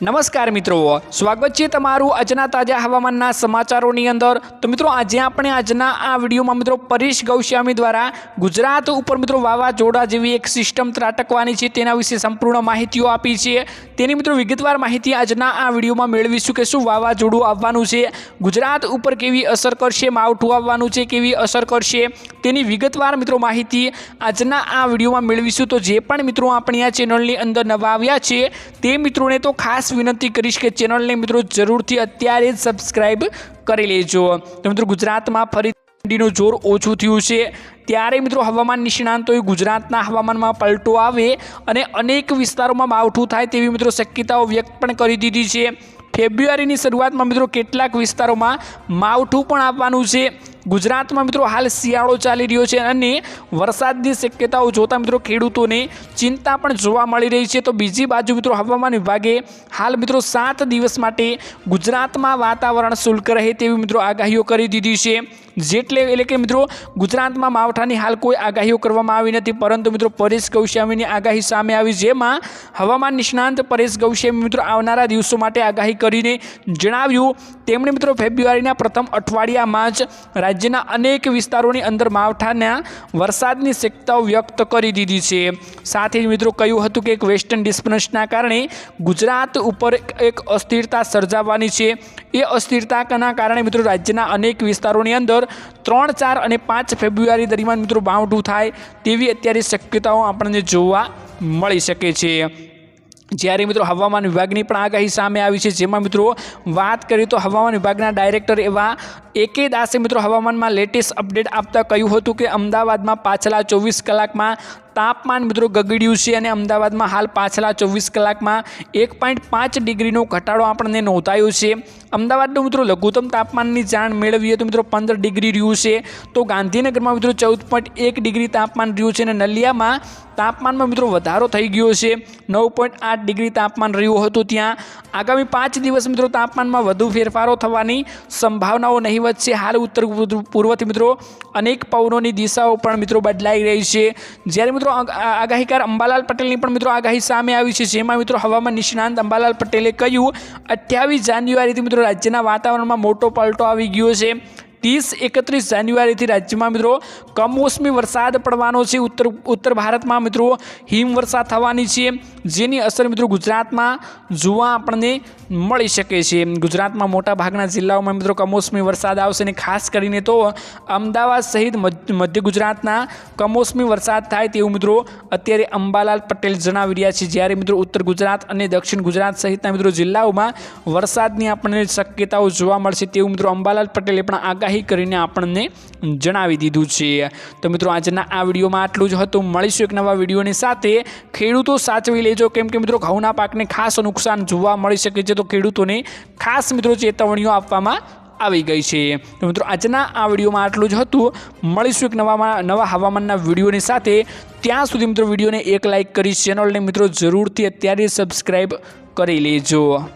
નમસ્કાર મિત્રો, સ્વાગત છે તમારું આજના તાજા હવામાનના સમાચારોની અંદર. તો મિત્રો, આજે આપણે આજના આ વિડીયોમાં મિત્રો પરેશ ગૌસ્વામી દ્વારા ગુજરાત ઉપર મિત્રો વાવાઝોડા જેવી એક સિસ્ટમ ત્રાટકવાની છે, તેના વિશે સંપૂર્ણ માહિતીઓ આપી છે. તેની મિત્રો વિગતવાર માહિતી આજના આ વિડીયોમાં મેળવીશું કે શું વાવાઝોડું આવવાનું છે, ગુજરાત ઉપર કેવી અસર કરશે, માવઠું આવવાનું છે, કેવી અસર કરશે, તેની વિગતવાર મિત્રો માહિતી આજના આ વિડીયોમાં મેળવીશું. તો જે પણ મિત્રો આપણી આ ચેનલની અંદર નવા આવ્યા છે, તે મિત્રોને તો ખાસ વિનંતી કરીશ કે ચેનલને મિત્રો જરૂરથી અત્યારે જ સબસ્ક્રાઈબ કરી લેજો. તો મિત્રો ગુજરાતમાં ફરી ઠંડીનું જોર ઓછું થયું છે. ત્યારે મિત્રો હવામાન નિષ્ણાંતોએ ગુજરાતના હવામાનમાં પલટો આવે અને અનેક વિસ્તારોમાં માવઠું થાય તેવી મિત્રો શક્યતાઓ વ્યક્ત પણ કરી દીધી છે. ફેબ્રુઆરીની શરૂઆતમાં મિત્રો કેટલાક વિસ્તારોમાં માવઠું પણ આવવાનું છે. ગુજરાતમાં મિત્રો હાલ શિયાળો ચાલી રહ્યો છે અને વરસાદની શક્યતાઓ જોતા મિત્રો ખેડૂતોને ચિંતા પણ જોવા મળી રહી છે. તો બીજી બાજુ મિત્રો હવામાન વિભાગે હાલ મિત્રો સાત દિવસ માટે ગુજરાતમાં વાતાવરણ શુલ્ક રહે તેવી મિત્રો આગાહીઓ કરી દીધી છે. જેટલે એટલે કે મિત્રો ગુજરાતમાં માવઠાની હાલ કોઈ આગાહીઓ કરવામાં આવી નથી. પરંતુ મિત્રો પરેશ ગૌસ્વામીની આગાહી સામે આવી જેમાં હવામાન નિષ્ણાંત પરેશ ગૌસ્વામી મિત્રો આવનારા દિવસો માટે આગાહી કરીને જણાવ્યું. તેમણે મિત્રો ફેબ્રુઆરીના પ્રથમ અઠવાડિયામાં જ રાજ્યના અનેક વિસ્તારોની અંદર માવઠાના વરસાદની શક્યતાઓ વ્યક્ત કરી દીધી છે. સાથે જ મિત્રો કહ્યું હતું કે એક વેસ્ટર્ન ડિસ્ટર્બન્સના કારણે ગુજરાત ઉપર એક અસ્થિરતા સર્જાવાની છે. એ અસ્થિરતાના કારણે મિત્રો રાજ્યના અનેક વિસ્તારોની અંદર ત્રણ, ચાર અને પાંચ ફેબ્રુઆરી દરમિયાન મિત્રો માવઠું થાય તેવી અત્યારે શક્યતાઓ આપણને જોવા મળી શકે છે. જ્યારે મિત્રો હવામાન વિભાગની પણ આગાહી સામે આવી છે. જેમાં મિત્રો વાત કરીએ તો હવામાન વિભાગના ડાયરેક્ટર એવા એકે દાસે મિત્રો હવામાનમાં લેટેસ્ટ અપડેટ આપતા કહ્યું હતું કે અમદાવાદમાં પાછલા ચોવીસ કલાકમાં તાપમાન મિત્રો ગગડ્યું છે અને અમદાવાદમાં હાલ પાછલા ચોવીસ કલાકમાં એક પોઈન્ટ પાંચ ડિગ્રીનો ઘટાડો આપણને નોંધાયો છે. અમદાવાદનું મિત્રો લઘુત્તમ તાપમાનની જાણ મેળવીએ તો મિત્રો પંદર ડિગ્રી રહ્યું છે. તો ગાંધીનગરમાં મિત્રો ચૌદ પોઈન્ટ એક ડિગ્રી તાપમાન રહ્યું છે અને નલિયામાં તાપમાનમાં મિત્રો વધારો થઈ ગયો છે. નવ પોઈન્ટ આઠ ડિગ્રી તાપમાન રહ્યું હતું ત્યાં. આગામી પાંચ દિવસ મિત્રો તાપમાનમાં વધુ ફેરફારો થવાની સંભાવનાઓ નહીવત છે. હાલ ઉત્તર પૂર્વથી મિત્રો, અનેક પવનોની દિશાઓ પણ મિત્રો બદલાઈ રહી છે. જ્યારે મિત્રો આગાહીકાર અંબાલાલ પટેલની પણ મિત્રો આગાહી સામે આવી છે. જેમાં મિત્રો હવામાન નિષ્ણાંત અંબાલાલ પટેલે કહ્યું, અઠ્યાવીસ જાન્યુઆરીથી મિત્રો રાજ્યના વાતાવરણમાં મોટો પલટો આવી ગયો છે. ત્રીસ એકત્રીસ જાન્યુઆરીથી રાજ્યમાં મિત્રો કમોસમી વરસાદ પડવાનો છે. ઉત્તર ઉત્તર ભારતમાં મિત્રો હિમવર્ષા થવાની છે. જેની અસર મિત્રો ગુજરાતમાં જોવા આપણને મળી શકે છે. ગુજરાતમાં મોટા ભાગના જિલ્લાઓમાં મિત્રો કમોસમી વરસાદ આવશે અને ખાસ કરીને તો અમદાવાદ સહિત મધ્ય ગુજરાતના કમોસમી વરસાદ થાય તેવું મિત્રો અત્યારે અંબાલાલ પટેલ જણાવી રહ્યા છે. જ્યારે મિત્રો ઉત્તર ગુજરાત અને દક્ષિણ ગુજરાત સહિતના મિત્રો જિલ્લાઓમાં વરસાદની આપણને શક્યતાઓ જોવા મળશે તેવું મિત્રો અંબાલાલ પટેલે પણ આગાહી કરીને આપણને જણાવી દીધું છે. તો મિત્રો, આજના આ વિડીયોમાં આટલું જ હતું. મળીશું એક નવા વિડીયોની સાથે. ખેડૂતો સાચવી લેજો. કેમ કે મિત્રો, ઘઉંના પાકને ખાસ નુકસાન જોવા મળી શકે છે. તો ખેડૂતોને ખાસ મિત્રો ચેતવણીઓ આપવામાં આવી ગઈ છે. તો મિત્રો, આજના આ વિડીયોમાં આટલું જ હતું. મળીશું એક નવામાં, નવા હવામાનના વિડીયોની સાથે. ત્યાં સુધી મિત્રો, વિડીયોને એક લાઇક કરી, ચેનલને મિત્રો જરૂરથી અત્યારે સબસ્ક્રાઈબ કરી લેજો.